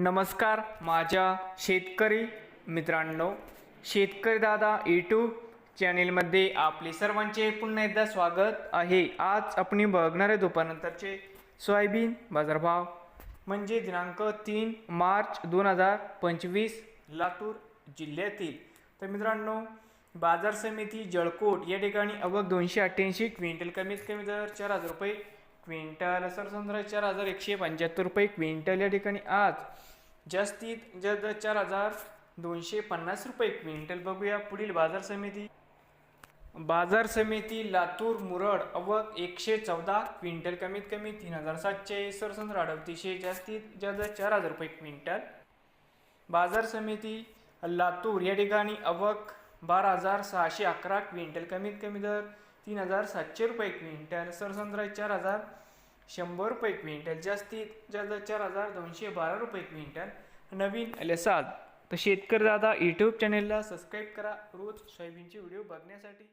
नमस्कार माझ्या शेतकरी मित्रांनो शेतकरी दादा यूट्यूब चॅनेलमध्ये आपले सर्वांचे पुन्हा एकदा स्वागत आहे. आज आपण बघणारे दुपारनंतरचे सोयाबीन बाजारभाव म्हणजे दिनांक तीन मार्च दोन हजार पंचवीस लातूर जिल्ह्यातील. तर मित्रांनो बाजार समिती जळकोट या ठिकाणी अवघ दोनशे अठ्ठ्याऐंशी क्विंटल कमीत कमी दर चार हजार रुपये क्विंटल सरसंद्र चार हजार एकशे पंच्याहत्तर रुपये क्विंटल या ठिकाणी आज. जास्तीत जास्त चार हजार दोनशे पन्नास रुपये क्विंटल. बघूया पुढील बाजार समिती. बाजार समिती लातूर मुरड अवक एकशे चौदा क्विंटल कमीत कमी तीन हजार सातशे. सरसंद्र अडतीसशे जास्तीत जास्त चार हजार रुपये क्विंटल. बाजार समिती लातूर या ठिकाणी अवक बारा हजार सहाशे अकरा क्विंटल कमीत कमी दर. तीन हजार सातशे रुपये क्विंटल सरसंद्र चार हजार शंभर रुपये क्विंटल. जास्तीत जास्त चार हजार दोनशे बारा रुपये क्विंटल. नवीन लेसाद तर शेतकरी दादा यूट्यूब चॅनेलला सबस्क्राईब करा. रोज सोयाबीनचे व्हिडिओ बघण्यासाठी.